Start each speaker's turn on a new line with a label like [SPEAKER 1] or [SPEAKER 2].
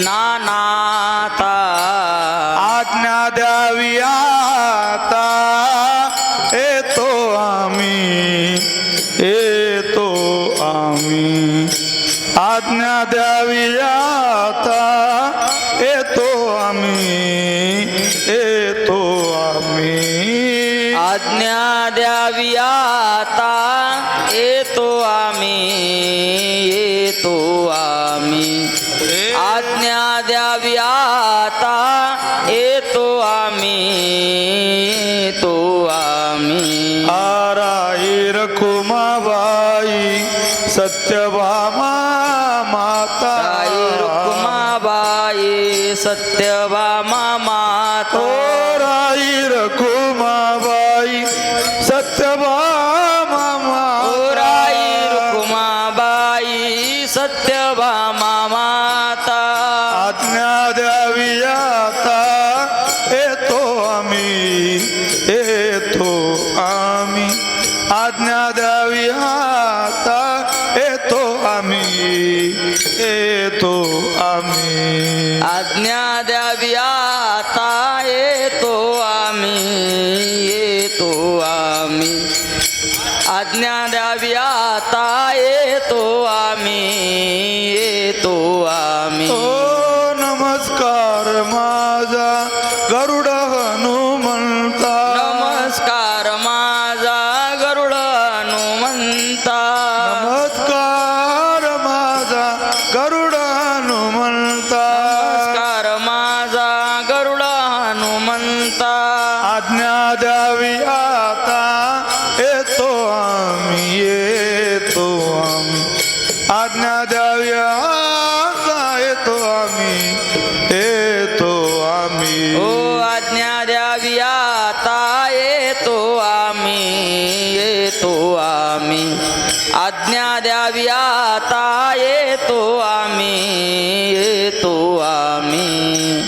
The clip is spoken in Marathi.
[SPEAKER 1] नानाता
[SPEAKER 2] आज्ञा द्यावी आता। येतो आम्ही। येतो आम्ही। आज्ञा द्यावी आता। येतो आम्ही। येतो आम्ही।
[SPEAKER 1] आज्ञा द्यावी आता। येतो आम्ही। येतो आज्ञा द्यावी आता. येतो आम्ही येतो आम्ही.
[SPEAKER 2] आराई रखुमाबाई सत्यभामा माता.
[SPEAKER 1] रुक्माबाई सत्यभामा माता.
[SPEAKER 2] राई रखुमाबाई सत्यभामा माता.
[SPEAKER 1] रुक्माबाई सत्यभामा माता.
[SPEAKER 2] आज्ञा द्यावी आता. येतो आम्ही येतो आम्ही. आज्ञा द्यावी आता. येतो आम्ही येतो आम्ही.
[SPEAKER 1] आज्ञा द्यावी आता. येतो आम्ही येतो आम्ही. आज्ञा द्यावी आता. येतो आम्ही.
[SPEAKER 2] माझा गरुड हनुमंता
[SPEAKER 1] नमस्कार माझा गरुड हनुमंता
[SPEAKER 2] नमस्कार माझा गरुड हनुमंता
[SPEAKER 1] नमस्कार माझा गरुड हनुमंता
[SPEAKER 2] आज्ञा द्यावी आता येतो आम्ही येतो आम्ही. आज्ञा द्यावी आम्ही येतो आम्ही.
[SPEAKER 1] आज्ञा द्यावी आता येतो आम्ही येतो आम्ही.